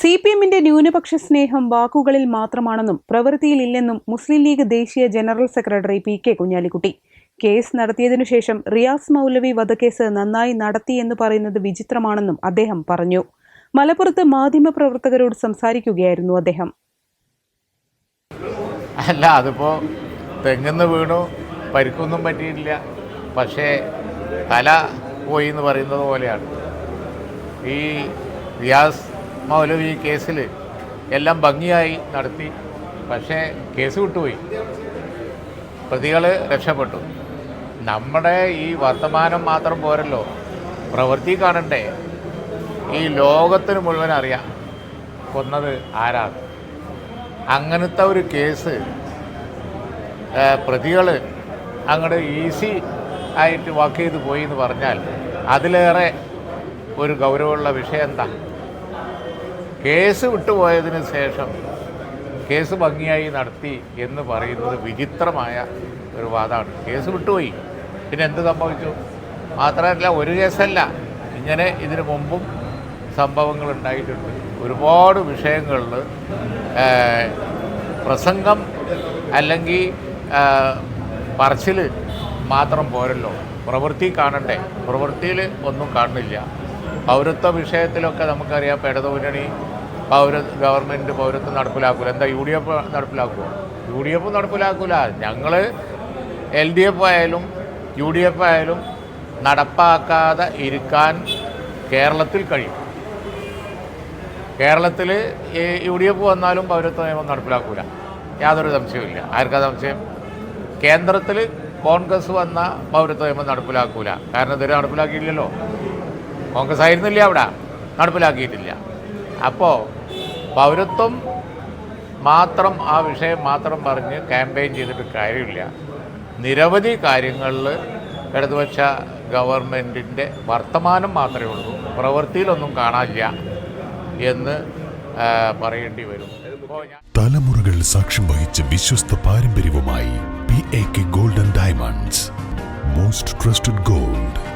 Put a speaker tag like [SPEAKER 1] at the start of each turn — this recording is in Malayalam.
[SPEAKER 1] C P എമ്മിന്റെ ന്യൂനപക്ഷ സ്നേഹം വാക്കുകളിൽ മാത്രമാണെന്നും പ്രവൃത്തിയിലില്ലെന്നും മുസ്ലിം ലീഗ് ദേശീയ general secretary P K Kunhalikutty. Case നടത്തിയതിനു ശേഷം റിയാസ് മൗലവി വധക്കേസ് നന്നായി നടത്തിയെന്ന് പറയുന്നത് വിചിത്രമാണെന്നും അദ്ദേഹം പറഞ്ഞു. മലപ്പുറത്ത് മാധ്യമപ്രവർത്തകരോട് സംസാരിക്കുകയായിരുന്നു അദ്ദേഹം.
[SPEAKER 2] അല്ല അതിപ്പോ തെങ്ങുന്ന് വീണു പരിക്കൊന്നും പറ്റിയിട്ടില്ല. പക്ഷേ തല പോയി എന്ന് പറയുന്നത് പോലെയാണ്. ഈ റിയാസ് മൗലവി കേസിൽ എല്ലാം ഭംഗിയായി നടത്തി പക്ഷേ കേസ് വിട്ടുപോയി. പ്രതികൾ രക്ഷപ്പെട്ടു. നമ്മുടെ ഈ വർത്തമാനം മാത്രം പോരല്ലോ. പ്രവൃത്തി കാണണ്ടേ? ഈ ലോകത്തിന് മുഴുവൻ അറിയാം കൊന്നത് ആരാണ്. അങ്ങനത്തെ ഒരു കേസ് പ്രതികൾ അങ്ങോട്ട് ഈസി ആയിട്ട് വാക്ക് ചെയ്ത് പോയി എന്ന് പറഞ്ഞാൽ അതിലേറെ ഒരു ഗൗരവമുള്ള വിഷയം എന്താ? കേസ് വിട്ടുപോയതിന് ശേഷം കേസ് ഭംഗിയായി നടത്തി എന്ന് പറയുന്നത് വിചിത്രമായ ഒരു വാദമാണ്. കേസ് വിട്ടുപോയി. പിന്നെ എന്ത് സംഭവിച്ചു? മാത്രമല്ല ഒരു കേസല്ല. ഇങ്ങനെ ഇതിനു മുമ്പും സംഭവങ്ങൾ ഉണ്ടായിട്ടുണ്ട്. ഒരുപാട് വിഷയങ്ങളിൽ പ്രസംഗം അല്ലെങ്കിൽ പറച്ചിൽ മാത്രം പോരല്ലോ. പ്രവൃത്തി കാണണ്ടേ? പ്രവൃത്തിയിൽ ഒന്നും കാണുന്നില്ല. പൗരത്വ വിഷയത്തിലൊക്കെ നമുക്കറിയാം ഇടതുമുന്നണി പൗര ഗവൺമെന്റ് പൗരത്വം നടപ്പിലാക്കില്ല എന്താ യു ഡി എഫ് നടപ്പിലാക്കുമോ യു ഡി എഫ് നടപ്പിലാക്കില്ല ഞങ്ങൾ എൽ ഡി എഫ് ആയാലും യു ഡി എഫ് ആയാലും നടപ്പാക്കാതെ ഇരിക്കാൻ കേരളത്തിൽ കഴിയും. കേരളത്തിൽ യു ഡി എഫ് വന്നാലും പൗരത്വ നിയമം നടപ്പിലാക്കില്ല യാതൊരു സംശയവുമില്ല ആർക്കാ സംശയം? കേന്ദ്രത്തിൽ കോൺഗ്രസ് വന്ന പൗരത്വ നിയമം നടപ്പിലാക്കൂല. കാരണം ഇതുവരെ നടപ്പിലാക്കിയില്ലല്ലോ കോൺഗ്രസ് ആയിരുന്നില്ല അവിടെ. നടപ്പിലാക്കിയിട്ടില്ല. അപ്പോൾ പൗരത്വം മാത്രം ആ വിഷയം മാത്രം പറഞ്ഞ് ക്യാമ്പയിൻ ചെയ്തിട്ട് കാര്യമില്ല. നിരവധി കാര്യങ്ങളിൽ ഇടതുപക്ഷ ഗവൺമെന്റിന്റെ വർത്തമാനം മാത്രമേ ഉള്ളൂ. പ്രവൃത്തിയിലൊന്നും കാണാനില്ല എന്ന് പറയേണ്ടി വരും.
[SPEAKER 3] തലമുറകൾ സാക്ഷ്യം വഹിച്ച വിശ്വസ്ത പാരമ്പര്യവുമായി P A K golden diamonds most trusted gold